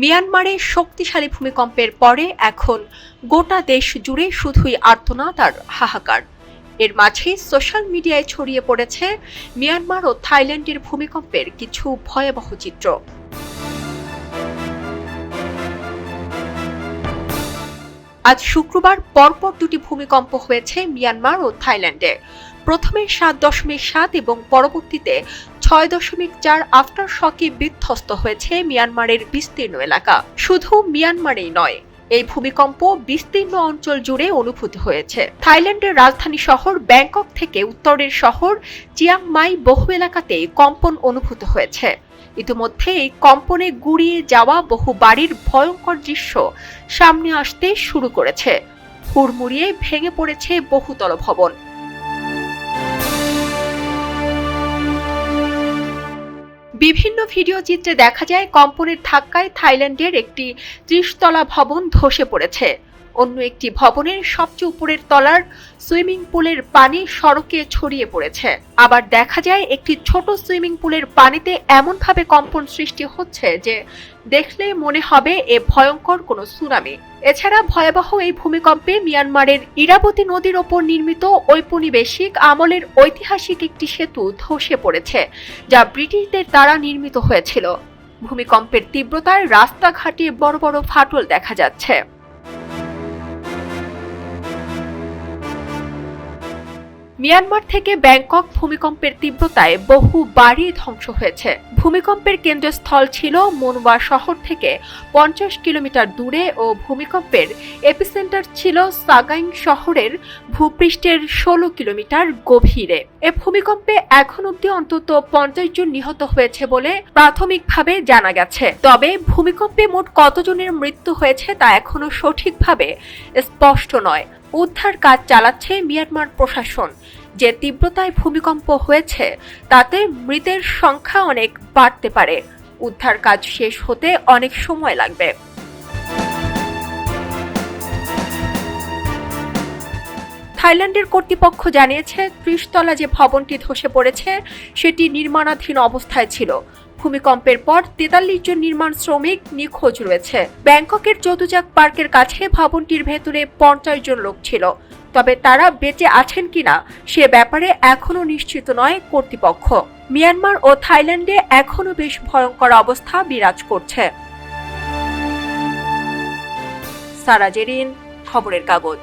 মিয়ানমারে শক্তিশালী ভূমিকম্পের পরে এখন গোটা দেশ জুড়ে শুধুই আর্তনাদ আর হাহাকার। এর মাঝে সোশ্যাল মিডিয়ায় ছড়িয়ে পড়েছে মিয়ানমার ও থাইল্যান্ডের ভূমিকম্পের কিছু ভয়াবহ চিত্র। আজ শুক্রবার পরপর দুটি ভূমিকম্প হয়েছে মিয়ানমার ও থাইল্যান্ডে। প্রথমে সাত দশমিক সাত এবং পরবর্তীতে ছয় দশমিক চার আফটার শকে বিধ্বস্ত হয়েছে মিয়ানমারের বিস্তীর্ণ এলাকা। শুধু মিয়ানমারেই নয় এই ভূমিকম্প বিস্তীর্ণ অঞ্চল জুড়ে অনুভূত হয়েছে। থাইল্যান্ডের রাজধানী শহর ব্যাংকক থেকে উত্তরের শহর চিয়াংমাই বহু এলাকাতে কম্পন অনুভূত হয়েছে। ইতিমধ্যে এই কম্পনে গুড়িয়ে যাওয়া বহু বাড়ির ভয়ঙ্কর দৃশ্য সামনে আসতে শুরু করেছে। হুড়মুড়িয়ে ভেঙে পড়েছে বহুতল ভবন। বিভিন্ন ভিডিও চিত্রে দেখা যায় কম্পনের ধাক্কায় থাইল্যান্ডের একটি ত্রিশতলা ভবন ধসে পড়েছে। অন্য একটি ভবনের সবচেয়ে উপরের তলার সুইমিং পুলের পানি সড়কে ছড়িয়ে পড়েছে। আবার দেখা যায়, একটি ছোট সুইমিং পুলের পানিতে এমনভাবে কম্পন সৃষ্টি হচ্ছে যে দেখলে মনে হবে এ ভয়ঙ্কর কোনো সুনামি। এছাড়া ভয়াবহ এই ভূমিকম্পে মিয়ানমারের ইরাবতী নদীর ওপর নির্মিত ঔপনিবেশিক আমলের ঐতিহাসিক একটি সেতু ধসে পড়েছে, যা ব্রিটিশদের দ্বারা নির্মিত হয়েছিল। ভূমিকম্পের তীব্রতায় রাস্তাঘাটে বড় বড় ফাটল দেখা যাচ্ছে। মিয়ানমার থেকে ব্যাংকক ভূমিকম্পের তীব্রতায় বহু বাড়ি ধ্বংস হয়েছে। ভূমিকম্পের কেন্দ্রস্থল ছিল মনুয়া শহর থেকে পঞ্চাশ কিলোমিটার দূরে ও ভূমিকম্পের এপিসেন্টার ছিল সাগাইং শহরের ভূপৃষ্ঠের ষোলো কিলোমিটার গভীরে। এ ভূমিকম্পে এখন অব্দি অন্তত পঞ্চাশ জন নিহত হয়েছে বলে প্রাথমিকভাবে জানা গেছে। তবে ভূমিকম্পে মোট কতজনের মৃত্যু হয়েছে তা এখনও সঠিকভাবে স্পষ্ট নয়। উদ্ধার কাজ চালাচ্ছে মিয়ানমার প্রশাসন। যে তীব্রতায় ভূমিকম্প হয়েছে, তাতে মৃতের সংখ্যা অনেক বাড়তে পারে। উদ্ধার কাজ শেষ হতে অনেক সময় লাগবে। থাইল্যান্ডের কর্তৃপক্ষ জানিয়েছে, ত্রিশতলা যে ভবনটি ধসে পড়েছে, সেটি নির্মাণাধীন অবস্থায় ছিল। ভূমিকম্পের পর তেতাল্লিশ জন নির্মাণ শ্রমিক নিখোঁজ রয়েছে। ব্যাংককের যদুজাক পার্কের কাছে ভবনটির ভেতরে পঞ্চাশ জন লোক ছিল। তবে তারা বেঁচে আছেন কিনা, সে ব্যাপারে এখনও নিশ্চিত নয় কর্তৃপক্ষ। মিয়ানমার ও থাইল্যান্ডে এখনও বেশ ভয়ঙ্কর অবস্থা বিরাজ করছে। সারা জেরিন, খবরের কাগজ।